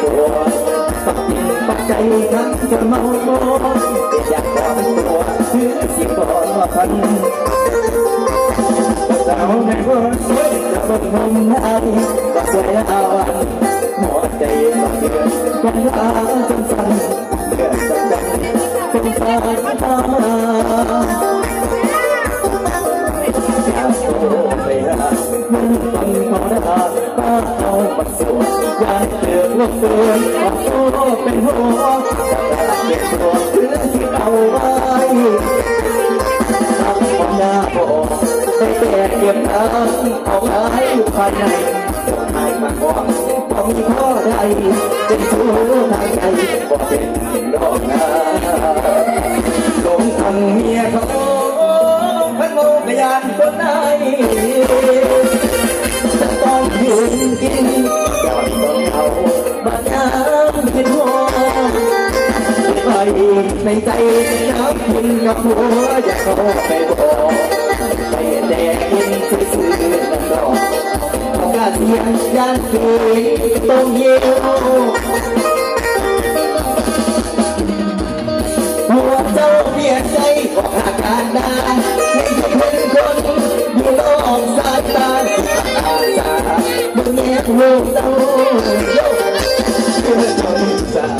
ปักจริงปักใจทั้งจะเมาโมอยากบอกตัวถือสิก่อนว่าพันสาวในวันสวยจะบนมุมไหนก็สวยอาวันหัวใจต้องเดือดวันลาจนสั่นเดือดสักกันสงสารตา บัดสวอยากเจอลูกเตือนขอโตเป็นหัวจะเก็บตัวเพื่อที่เอาไว้ทำความยากบอกไปแก่เก็บน้ำเอาไว้ภายในหายมาก่อนพอมีข้อใดเป็นชู้ทางใจบอกเป็นดอกนา ในใจน้ำคุณกับหัวอยากขอไปบอกไปแดกกินซื่อๆนั่นดอกของกาเสียงยานเกต้องเยี่ยวหัวเจ้าเมียใจก็อาการดาไม่ใช่เป็นคนอยู่นอกสาตาอาสามึงแย่ลูกเจ้าเพื่อคนสา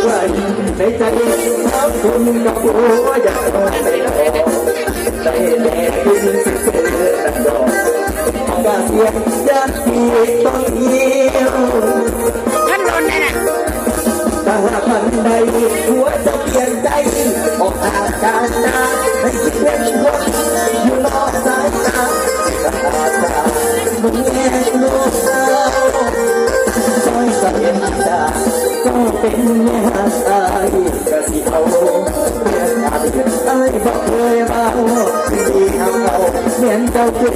ใครในใจทับคุณกับหัวอยากต้องไปรอใจแดงกินสิเสือนันดอกกาเสียงยานที่ต้องเยี่ยวท่านรนนั่นน่ะถ้าหากวันใดหัวจะเปลี่ยนใจออกอาการตาให้คิดเป็นคน ยเมาดีเอาเหมือนเจ้าคือ